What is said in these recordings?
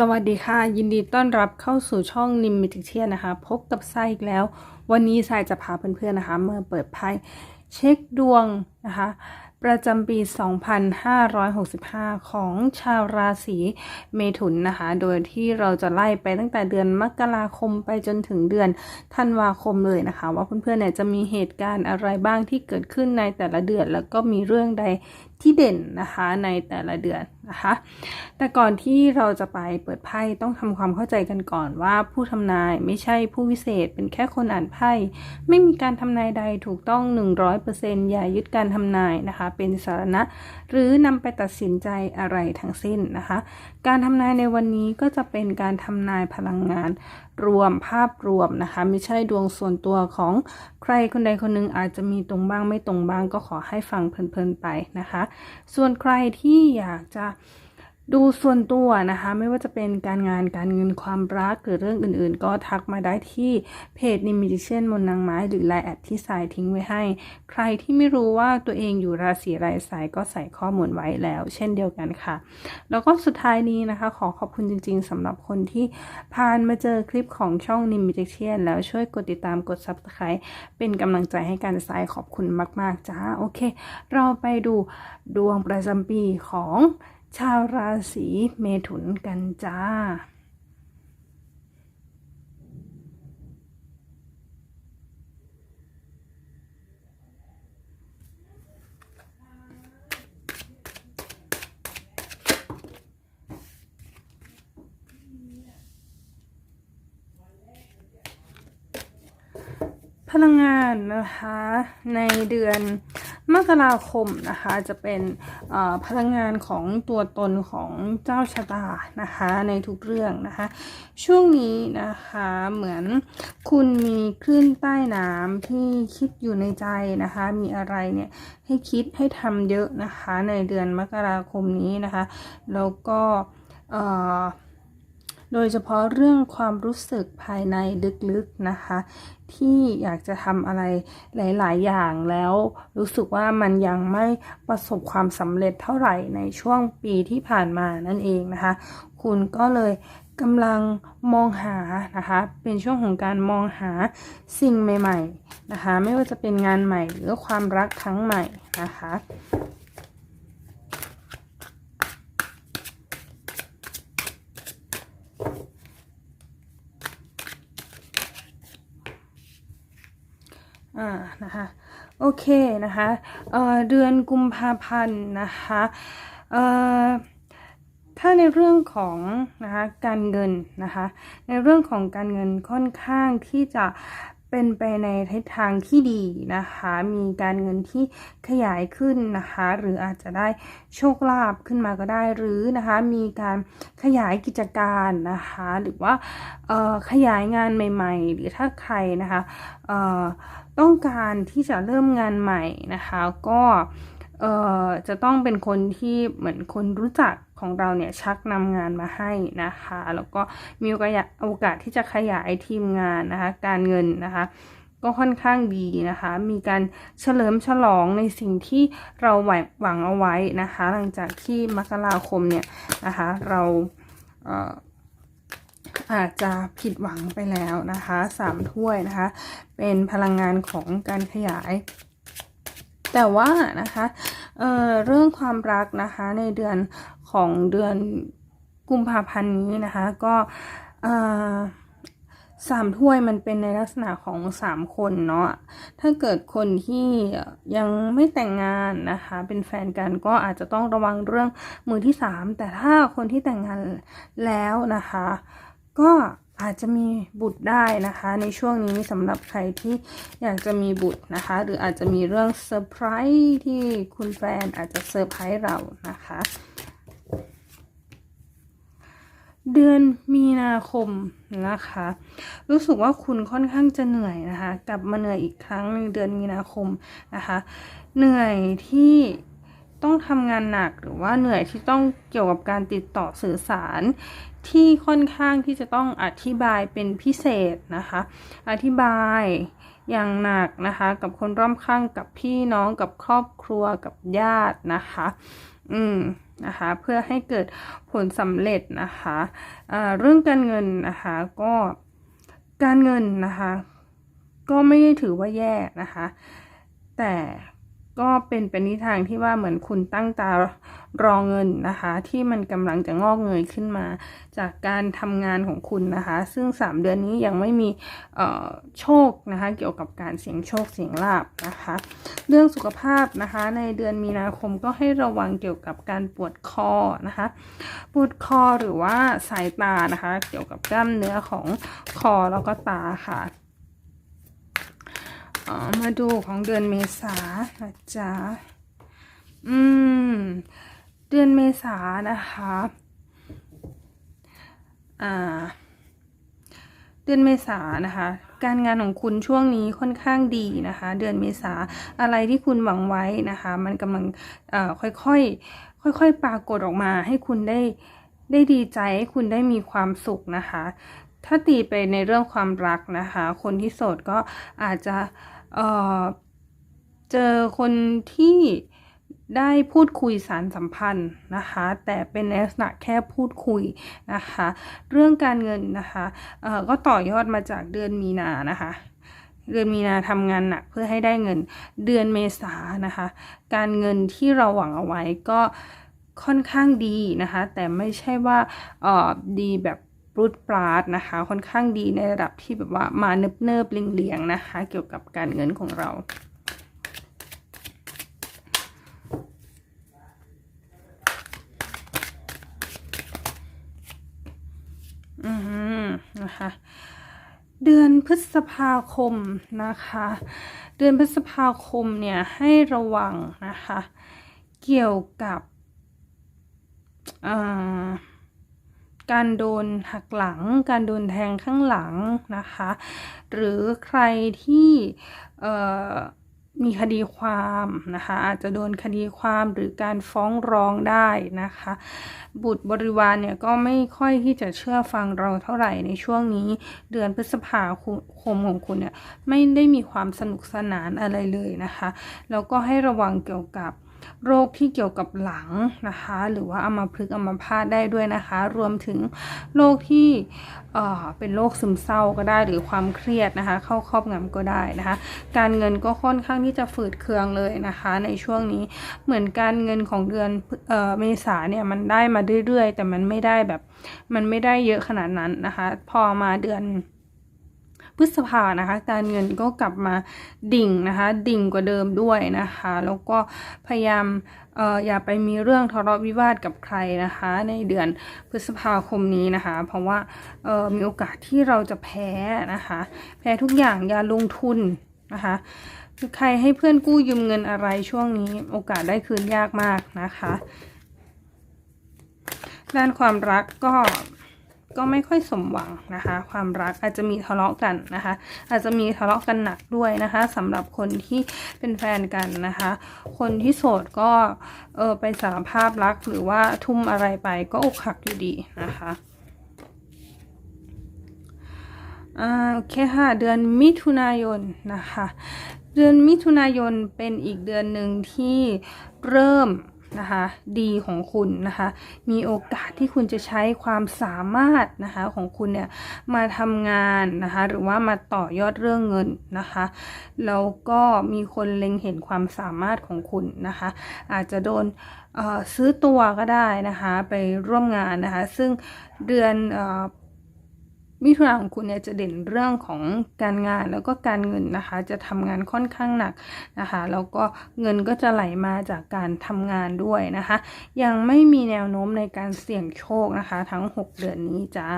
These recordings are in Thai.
สวัสดีค่ะ ยินดีต้อนรับเข้าสู่ช่องนิมมิติเทียนะคะ พบกับไซอีกแล้ว วันนี้ไซจะพาเพื่อนๆนะคะมาเปิดไพ่เช็คดวงนะคะ ประจำปี 2565 ของชาวราศีเมถุนนะคะ โดยที่เราจะไล่ไปตั้งแต่เดือนมกราคมไปจนถึงเดือนธันวาคมเลยนะคะ ว่าเพื่อนๆเนี่ยจะมีเหตุการณ์อะไรบ้างที่เกิดขึ้นในแต่ละเดือน แล้วก็มีเรื่องใดที่เด่นนะคะในแต่ละเดือน นะคะ แต่ก่อนที่เราจะไปเปิดไพ่ต้องทำความเข้าใจกันก่อนว่าผู้ทำนายไม่ใช่ผู้วิเศษเป็นแค่คนอ่านไพ่ ไม่มีการทำนายใดถูกต้อง 100%อย่ายึดการทำนายนะคะ เป็นสาระหรือนำไปตัดสินใจอะไรทั้งสิ้นนะคะ การทำนายในวันนี้ก็จะเป็นการทำนายพลังงานรวมภาพรวมนะคะ ไม่ใช่ดวงส่วนตัวของ ใครคนใดคนหนึ่งอาจจะมีตรงบ้างไม่ตรงบ้างก็ขอให้ฟังเพลินๆไปนะคะ ส่วนใครที่อยากจะ ดูส่วนตัวนะคะ ไม่ว่าจะเป็นการงานการเงินความรักหรือเรื่องอื่นๆ ก็ทักมาได้ที่เพจนิมิเชนมนนางไม้หรือไลน์แอดที่สายทิ้งไว้ให้ ใครที่ไม่รู้ว่าตัวเองอยู่ราศีไรสายก็ใส่ข้อมูลไว้แล้ว เช่นเดียวกันค่ะ แล้วก็สุดท้ายนี้นะคะ ขอขอบคุณจริงๆสำหรับคนที่ผ่านมาเจอคลิปของช่องนิมิจิเชนแล้วช่วยกดติดตามกด subscribe เป็นกำลังใจให้การสายขอบคุณมาก ๆจ้าโอเค เราไปดูดวงประจำปีของ ชาวราศีเมถุนกันจ้า พลังงานนะคะในเดือน มกราคมนะคะจะเป็นพลังงานของตัวตนของเจ้าชะตานะคะในทุกเรื่องนะคะ ช่วงนี้นะคะเหมือนคุณมีคลื่นใต้น้ำที่คิดอยู่ในใจนะคะ มีอะไรเนี่ยให้คิดให้ทำเยอะนะคะในเดือนมกราคมนี้นะคะ แล้วก็โดยเฉพาะเรื่องความรู้สึกภายในลึกๆนะคะ ที่อยากจะทำอะไรหลาย ๆ อย่างแล้วรู้สึกว่ามันยังไม่ประสบความสำเร็จเท่าไหร่ในช่วงปีที่ผ่านมานั่นเองนะคะ คุณก็เลยกำลังมองหานะคะ เป็นช่วงของการมองหาสิ่งใหม่ ๆ นะคะ ไม่ว่าจะเป็นงานใหม่หรือความรักครั้งใหม่นะคะ อ่านะคะโอเคนะคะเอ่อเดือนกุมภาพันธ์นะคะเอ่อถ้าในเรื่องของนะคะการเงินนะคะในเรื่องของการเงินค่อนข้างที่จะเป็นไปในทิศทางที่ดีนะคะ มีการเงินที่ขยายขึ้นนะคะ หรืออาจจะได้โชคลาภขึ้นมาก็ได้ หรือนะคะ มีการขยายกิจการนะคะ หรือว่าขยายงานใหม่ ๆ หรือถ้าใครนะคะ ต้องการที่จะเริ่มงานใหม่นะคะ ก็เอ่อจะต้องเป็นคนที่เหมือนคนรู้จักของเราเนี่ยชักนำงานมาให้นะคะ แล้วก็มีโอกาสที่จะขยายทีมงานนะคะ การเงินนะคะ ก็ค่อนข้างดีนะคะ มีการเฉลิมฉลองในสิ่งที่เราหวังหวังเอาไว้นะคะ หลังจากที่มกราคมเนี่ยนะคะ เราเอาจจะผิดหวังไปแล้วนะคะสามถ้วยนะคะ เป็นพลังงานของการขยาย แต่ว่านะคะเเรื่องความรักนะคะในเดือนของเดือนกุมภาพันธ์นี้นะคะ ก็สามถ้วยมันเป็นในลักษณะของสามคนเนาะ ถ้าเกิดคนที่ยังไม่แต่งงานนะคะ เป็นแฟนกันก็อาจจะต้องระวังเรื่องมือที่สามแต่ถ้าคนที่แต่งงานแล้วนะคะ ก็อาจจะมีบุตรได้นะคะ ในช่วงนี้สำหรับใครที่อยากจะมีบุตรนะคะ หรืออาจจะมีเรื่องเซอร์ไพรส์ที่คุณแฟนอาจจะเซอร์ไพรส์เรานะคะ เดือนมีนาคมนะคะ รู้สึกว่าคุณค่อนข้างจะเหนื่อยนะคะ กลับมาเหนื่อยอีกครั้งในเดือนมีนาคมนะคะ เหนื่อยที่ต้องทำงานหนักหรือว่าเหนื่อยที่ต้องเกี่ยวกับการติดต่อสื่อสาร ที่ค่อนข้างที่จะต้องอธิบายเป็นพิเศษนะคะ อธิบายอย่างหนักนะคะ กับคนรอบข้างกับพี่น้องกับครอบครัวกับญาตินะคะ อืมนะคะเพื่อให้เกิดผลสำเร็จนะคะอ่าเรื่องการเงินนะคะก็การเงินนะคะ ก็ไม่ได้ถือว่าแย่นะคะ แต่ ก็เป็นเป็นทิศทางที่ว่าเหมือนคุณตั้งตารอเงินนะคะ ที่มันกำลังจะงอกเงยขึ้นมา จากการทำงานของคุณนะคะ ซึ่ง 3 เดือนนี้ยังไม่มีโชคนะคะ เกี่ยวกับการเสี่ยงโชคเสี่ยงลาบนะคะ เรื่องสุขภาพนะคะ ในเดือนมีนาคมก็ให้ระวังเกี่ยวกับการปวดคอนะคะ ปวดคอหรือว่าสายตานะคะ เกี่ยวกับกล้ามเนื้อของคอแล้วก็ตาค่ะ มาดูของเดือนเมษานะจ๊ะอืม เดือนเมษานะคะ อ่า เดือนเมษานะคะ การงานของคุณช่วงนี้ค่อนข้างดีนะคะ เดือนเมษาอะไรที่คุณหวังไว้นะคะ มันกำลังค่อยๆค่อยๆปรากฏออกมาให้คุณได้ได้ดีใจให้คุณได้มีความสุขนะคะ ถ้าตีไปในเรื่องความรักนะคะ คนที่โสดก็อาจจะเเจอคนที่ได้พูดคุยสารสัมพันธ์นะคะ แต่เป็นลักษณะแค่พูดคุยนะคะ เรื่องการเงินนะคะก็ต่อยอดมาจากเดือนมีนานะคะเดือนมีนาทำงานหนักเพื่อให้ได้เงินเดือนเมษานะคะ การเงินที่เราหวังเอาไว้ก็ค่อนข้างดีนะคะ แต่ไม่ใช่ว่าดีแบบ ปรุดปราดนะคะ ค่อนข้างดีในระดับที่แบบว่ามาเนิบเนิบเลียงๆนะคะ เกี่ยวกับการเงินของเราอืมนะคะเดือนพฤษภาคมนะคะ เดือนพฤษภาคมเนี่ยให้ระวังนะคะ เกี่ยวกับอ่า การโดนหักหลัง การโดนแทงข้างหลังนะคะ หรือใครที่มีคดีความนะคะ อาจจะโดนคดีความหรือการฟ้องร้องได้นะคะ บุตรบริวารเนี่ยก็ไม่ค่อยที่จะเชื่อฟังเราเท่าไหร่ในช่วงนี้ เดือนพฤษภาคมของคุณเนี่ยไม่ได้มีความสนุกสนานอะไรเลยนะคะ แล้วก็ให้ระวังเกี่ยวกับ โรคที่เกี่ยวกับหลังนะคะ หรือว่าอัมาพฤกอัมาพาตได้ด้วยนะคะ รวมถึงโรคที่เอ่อเป็นโรคซึมเศร้าก็ได้หรือความเครียดนะคะ เข้าครอบงำก็ได้นะคะ การเงินก็ค่อนข้างที่จะฝืดเคืองเลยนะคะ ในช่วงนี้เหมือนการเงินของเดือนเอ่อเมษาเนี่ยมันได้มาเรื่อยๆ แต่มันไม่ได้แบบมันไม่ได้เยอะขนาดนั้นนะคะ พอมาเดือน พฤษภานะคะ การเงินก็กลับมาดิ่งนะคะ ดิ่งกว่าเดิมด้วยนะคะ แล้วก็พยายามเอ่ออย่าไปมีเรื่องทะเลาะวิวาทกับใครนะคะ ในเดือนพฤษภาคมนี้นะคะ เพราะว่าเอ่อมีโอกาสที่เราจะแพ้นะคะ แพ้ทุกอย่างอย่าลงทุนนะคะคือใครให้เพื่อนกู้ยืมเงินอะไรช่วงนี้โอกาสได้คืนยากมากนะคะ ด้านความรักก็ ก็ไม่ค่อยสมหวังนะคะ ความรักอาจจะมีทะเลาะกันนะคะ อาจจะมีทะเลาะกันหนักด้วยนะคะสำหรับคนที่เป็นแฟนกันนะคะ คนที่โสดก็เออไปสารภาพรักหรือว่าทุ่มอะไรไปก็อกหักอยู่ดีนะคะอ่าโอเคค่ะเดือนมิถุนายนนะคะ เดือนมิถุนายนเป็นอีกเดือนหนึ่งที่เริ่ม นะคะดีของคุณนะคะมีโอกาสที่คุณจะใช้ความสามารถนะคะของคุณเนี่ยมาทำงานนะคะหรือว่ามาต่อยอดเรื่องเงินนะคะแล้วก็มีคนเล็งเห็นความสามารถของคุณนะคะอาจจะโดนซื้อตัวก็ได้นะคะไปร่วมงานนะคะซึ่งเดือน มิถุนาของคุณเนี่ยจะเด่นเรื่องของการงานแล้วก็การเงินนะคะ จะทำงานค่อนข้างหนักนะคะ แล้วก็เงินก็จะไหลมาจากการทำงานด้วยนะคะ ยังไม่มีแนวโน้มในการเสี่ยงโชคนะคะ ทั้ง 6 เดือนนี้จ้า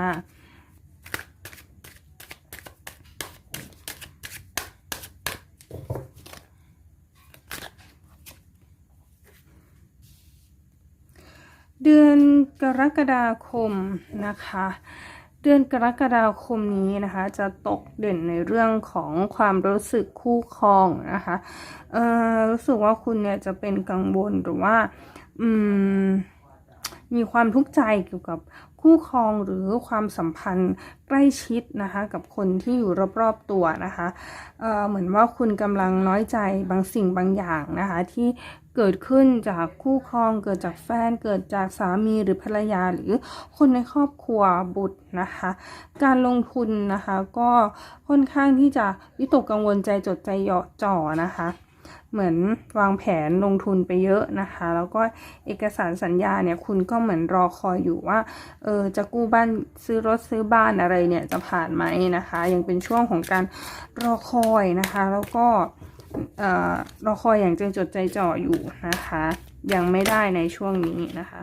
เดือนกรกฎาคมนะคะ เดือนกรกฎาคมนี้นะคะจะตกเด่นในเรื่องของความรู้สึกคู่ครองนะคะเอ่อรู้สึกว่าคุณเนี่ยจะเป็นกังวลหรือว่า อืมมีความทุกข์ใจเกี่ยวกับ คู่ครองหรือความสัมพันธ์ใกล้ชิดนะคะกับคนที่อยู่รอบๆตัวนะคะเเหมือนว่าคุณกำลังน้อยใจบางสิ่งบางอย่างนะคะที่เกิดขึ้นจากคู่ครอง เกิดจากแฟน เกิดจากสามีหรือภรรยาหรือคนในครอบครัวบุตรนะคะ การลงทุนนะคะก็ค่อนข้างที่จะวิตกกังวลใจจดใจเหยาะจ่อนะคะ เหมือนวางแผนลงทุนไปเยอะนะคะ แล้วก็เอกสารสัญญาเนี่ยคุณก็เหมือนรอคอยอยู่ว่าเออจะกู้บ้านซื้อรถซื้อบ้านอะไรเนี่ยจะผ่านไหมนะคะ ยังเป็นช่วงของการรอคอยนะคะ แล้วก็เอ่อรอคอยอย่างใจจดใจจ่ออยู่นะคะ ยังไม่ได้ในช่วงนี้นะคะ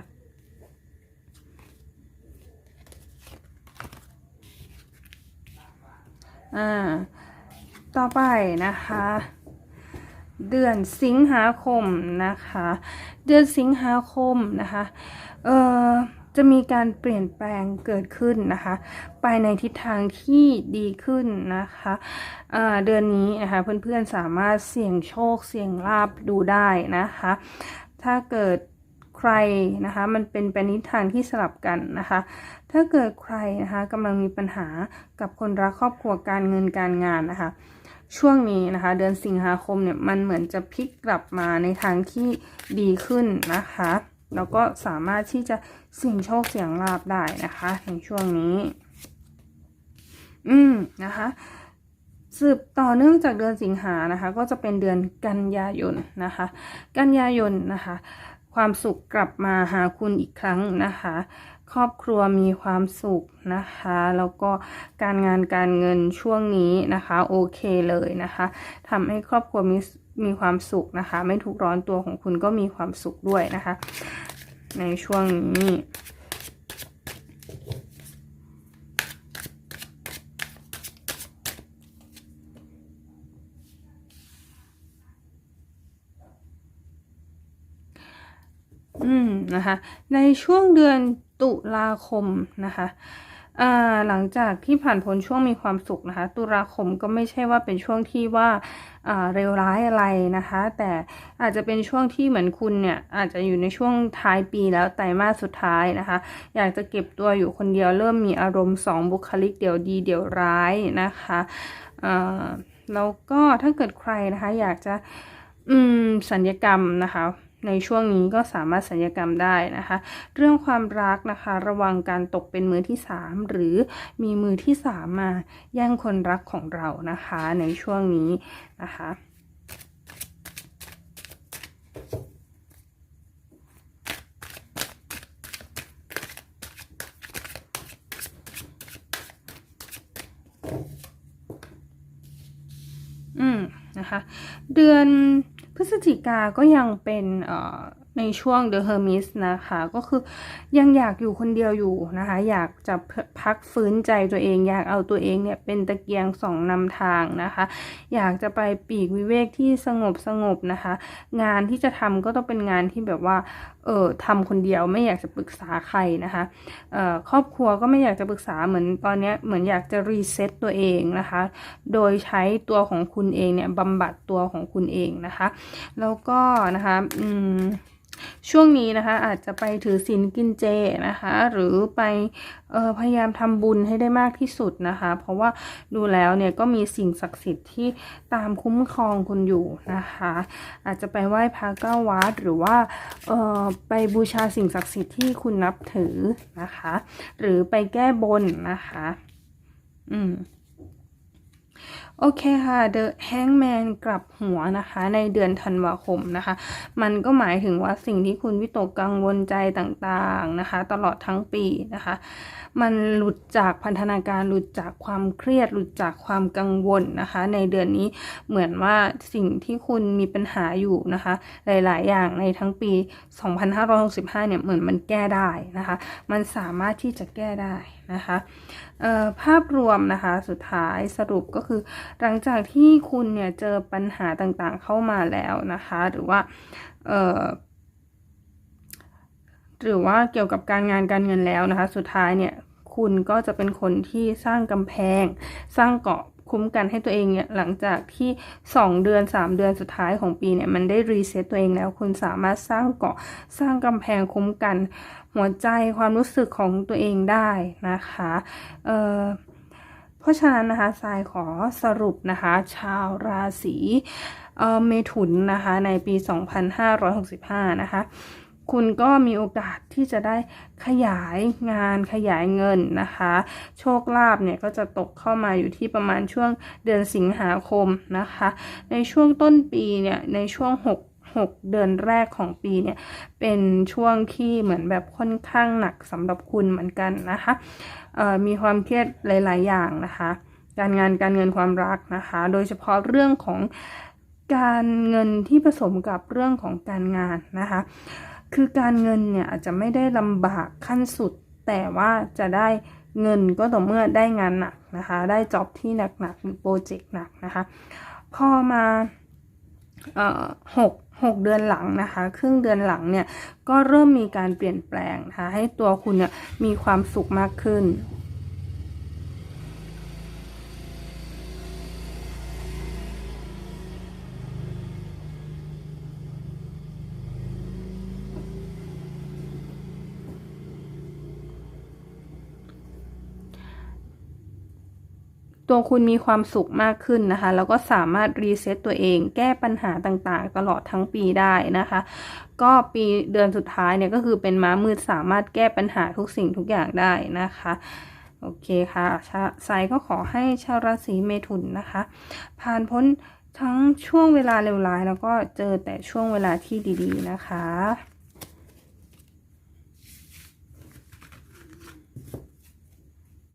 อ่าต่อไปนะคะ เดือนสิงหาคมนะคะ เดือนสิงหาคมนะคะเอ่อจะมีการเปลี่ยนแปลงเกิดขึ้นนะคะ ไปในทิศทางที่ดีขึ้นนะคะเเดือนนี้นะคะเพื่อนๆสามารถเสี่ยงโชคเสี่ยงลาบดูได้นะคะ ถ้าเกิดใครนะคะมันเป็นไปนิทางที่สลับกันนะคะ ถ้าเกิดใครนะคะกำลังมีปัญหากับคนรักครอบครัวการเงินการงานนะคะ ช่วงนี้นะคะ เดือนสิงหาคมเนี่ยมันเหมือนจะพลิกกลับมาในทางที่ดีขึ้นนะคะ แล้วก็สามารถที่จะเสี่ยงโชคเสี่ยงลาบได้นะคะ ในช่วงนี้ อืมนะคะสืบต่อเนื่องจากเดือนสิงหานะคะ ก็จะเป็นเดือนกันยายนนะคะ กันยายนนะคะ ความสุขกลับมาหาคุณอีกครั้งนะคะ ครอบครัวมีความสุขนะคะ แล้วก็การงานการเงินช่วงนี้นะคะโอเคเลยนะคะทำให้ครอบครัวมีมีความสุขนะคะ ไม่ทุกร้อนตัวของคุณก็มีความสุขด้วยนะคะ ในช่วงนี้อืมนะคะในช่วงเดือน ตุลาคมนะคะหลังจากที่ผ่านพ้นช่วงมีความสุขนะคะ ตุลาคมก็ไม่ใช่ว่าเป็นช่วงที่ว่าเร็วร้ายอะไรนะคะ แต่อาจจะเป็นช่วงที่เหมือนคุณเนี่ยอาจจะอยู่ในช่วงท้ายปีแล้วไตรมาสสุดท้ายนะคะ อยากจะเก็บตัวอยู่คนเดียวเริ่มมีอารมณ์สองบุคลิกเดี๋ยวดีเดี๋ยวร้ายนะคะแล้วก็ถ้าเกิดใครนะคะ อยากจะสัญญกรรมนะคะ ในช่วงนี้ก็สามารถสัญญกรรมได้นะคะ เรื่องความรักนะคะ ระวังการตกเป็นมือที่ 3 หรือมีมือที่ 3 มาแย่งคนรักของเรานะคะ ในช่วงนี้นะคะอืมนะคะ เดือน พฤศจิกาก็ยังเป็น ในช่วง The Hermes นะคะ ก็คือยังอยากอยู่คนเดียวอยู่นะคะ อยากจะพักฟื้นใจตัวเอง อยากเอาตัวเองเนี่ยเป็นตะเกียงสองนำทางนะคะ อยากจะไปปีกวิเวกที่สงบสงบนะคะ งานที่จะทำก็ต้องเป็นงานที่แบบว่าเออทำคนเดียวไม่อยากจะปรึกษาใครนะคะเอ่อครอบครัวก็ไม่อยากจะปรึกษาเหมือนตอนนี้เหมือนอยากจะรีเซ็ตตัวเองนะคะ โดยใช้ตัวของคุณเองเนี่ยบำบัดตัวของคุณเองนะคะ แล้วก็นะคะอืม ช่วงนี้นะคะอาจจะไปถือศีลกินเจนะคะ หรือไปพยายามทำบุญให้ได้มากที่สุดนะคะ เพราะว่าดูแล้วเนี่ยก็มีสิ่งศักดิ์สิทธิ์ที่ตามคุ้มครองคุณอยู่นะคะ อาจจะไปไหว้พระเก้าวัดหรือว่าไปบูชาสิ่งศักดิ์สิทธิ์ที่คุณนับถือนะคะ หรือไปแก้บนนะคะ อืม โอเคค่ะ The Hangman กลับหัวนะคะ ในเดือนธันวาคมนะคะ มันก็หมายถึงว่าสิ่งที่คุณวิตกกังวลใจต่างๆนะคะ ตลอดทั้งปีนะคะ มันหลุดจากพันธนาการหลุดจากความเครียด หลุดจากความกังวลนะคะ ในเดือนนี้เหมือนว่าสิ่งที่คุณมีปัญหาอยู่นะคะ หลาย ๆ อย่างในทั้งปี 2565 เนี่ยเหมือนมันแก้ได้นะคะ มันสามารถที่จะแก้ได้ นะคะภาพรวมนะคะสุดท้ายสรุปก็คือ หลังจากที่คุณเนี่ยเจอปัญหาต่างๆเข้ามาแล้วนะคะ หรือว่าหรือว่าเกี่ยวกับการงานการเงินแล้วนะคะ สุดท้ายเนี่ยคุณก็จะเป็นคนที่สร้างกำแพงสร้างเกาะ คุ้มกันให้ตัวเองเนี่ยหลังจากที่ 2 เดือน 3 เดือนสุดท้ายของปีเนี่ยมันได้รีเซ็ตตัวเองแล้วคุณสามารถสร้างเกาะสร้างกำแพงคุ้มกัน หัวใจความรู้สึกของตัวเองได้นะคะเออเพราะฉะนั้นนะคะทรายขอสรุปนะคะ ชาวราศีเเมถุนนะคะในปี 2565 นะคะ คุณก็มีโอกาสที่จะได้ขยายงานขยายเงินนะคะ โชคลาภเนี่ยก็จะตกเข้ามาอยู่ที่ประมาณช่วงเดือนสิงหาคมนะคะ ในช่วงต้นปีเนี่ยในช่วง 6 6 เดือนแรกของปีเนี่ยเป็นช่วงที่เหมือนแบบค่อนข้างหนักสำหรับคุณเหมือนกันนะคะมีความเครียดหลาย ๆ อย่างนะคะ การงานการเงินความรักนะคะ โดยเฉพาะเรื่องของการเงินที่ผสมกับเรื่องของการงานนะคะ คือการเงินเนี่ยอาจจะไม่ได้ลำบากขั้นสุด แต่ว่าจะได้เงินก็ต่อเมื่อได้งานหนักนะคะ ได้จ็อบที่หนักๆหรือโปรเจกต์หนักนะคะ พอมาเอ่อหกหกเดือนหลังนะคะ ครึ่งเดือนหลังเนี่ยก็เริ่มมีการเปลี่ยนแปลงนะคะให้ตัวคุณเนี่ยมีความสุขมากขึ้น ตัวคุณมีความสุขมากขึ้นนะคะ แล้วก็สามารถรีเซ็ตตัวเอง แก้ปัญหาต่างๆ ตลอดทั้งปีได้นะคะ ก็ปีเดือนสุดท้ายเนี่ยก็คือเป็นม้ามืดสามารถแก้ปัญหาทุกสิ่งทุกอย่างได้นะคะโอเคค่ะสายก็ขอให้ชาวราศีเมถุนนะคะ ผ่านพ้นทั้งช่วงเวลาเลวร้ายแล้วก็เจอแต่ช่วงเวลาที่ดี ๆ นะคะ